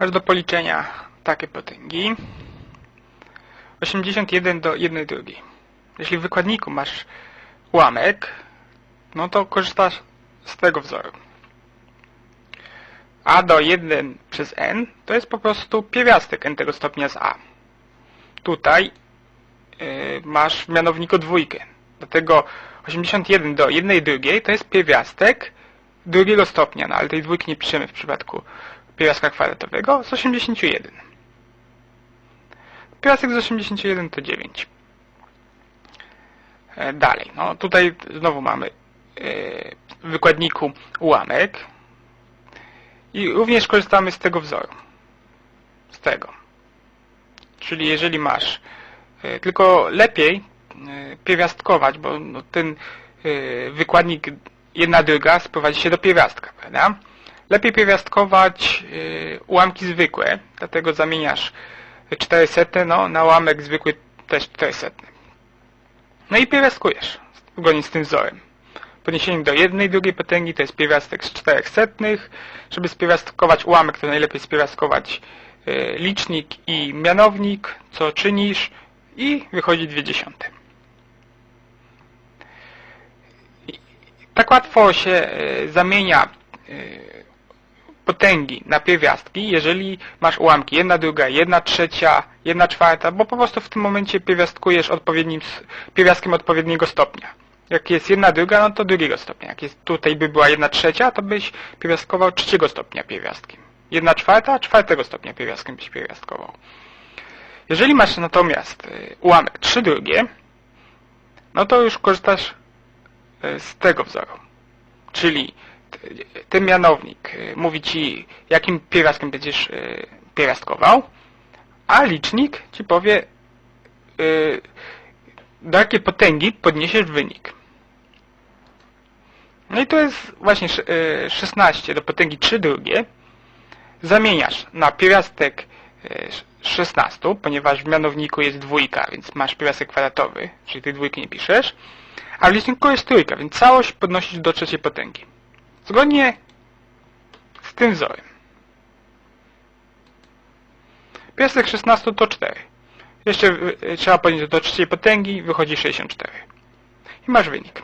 Masz do policzenia takie potęgi. 81 do 1 drugiej. Jeśli w wykładniku masz ułamek, no to korzystasz z tego wzoru. A do 1 przez n to jest po prostu pierwiastek n tego stopnia z a. Tutaj yy, masz w mianowniku dwójkę. Dlatego 81 do 1 drugiej to jest pierwiastek drugiego stopnia, no ale tej dwójki nie piszemy w przypadku pierwiastka kwadratowego z 81. Pierwiastek z 81 to 9. E, Dalej, no tutaj znowu mamy e, w wykładniku ułamek i również korzystamy z tego wzoru. Z tego. Czyli jeżeli masz, e, tylko lepiej pierwiastkować, bo no, ten wykładnik jedna druga sprowadzi się do pierwiastka, prawda? Lepiej pierwiastkować e, ułamki zwykłe, dlatego zamieniasz 400 no, na ułamek zwykły też 400. No i pierwiastkujesz zgodnie z tym wzorem. Podniesienie do jednej drugiej potęgi to jest pierwiastek z 400. Żeby spierwiastkować ułamek, to najlepiej spierwiastkować e, licznik i mianownik, co czynisz i wychodzi 2 dziesiąte. I Tak łatwo się e, zamienia potęgi na pierwiastki, jeżeli masz ułamki 1 druga, 1 trzecia, 1 czwarta, bo po prostu w tym momencie pierwiastkujesz odpowiednim pierwiastkiem odpowiedniego stopnia. Jak jest 1 druga, no to drugiego stopnia. Jak jest tutaj by była 1 trzecia, to byś pierwiastkował trzeciego stopnia pierwiastkiem. 1 czwarta, czwartego stopnia pierwiastkiem byś pierwiastkował. Jeżeli masz natomiast y, ułamek 3 drugie, no to już korzystasz y, z tego wzoru. Czyli ten mianownik y, mówi ci, jakim pierwiastkiem będziesz y, pierwiastkował, a licznik ci powie, y, do jakiej potęgi podniesiesz wynik. No i to jest właśnie sz- y, 16 do potęgi 3 drugie. Zamieniasz na pierwiastek y, 16, ponieważ w mianowniku jest dwójka, więc masz pierwiastek kwadratowy, czyli tej dwójki nie piszesz, a w liczniku jest trójka, więc całość podnosisz do trzeciej potęgi. Zgodnie z tym wzorem. Pierwiastek 16 to 4. Jeszcze y, trzeba podnieść do trzeciej potęgi, wychodzi 64. I masz wynik.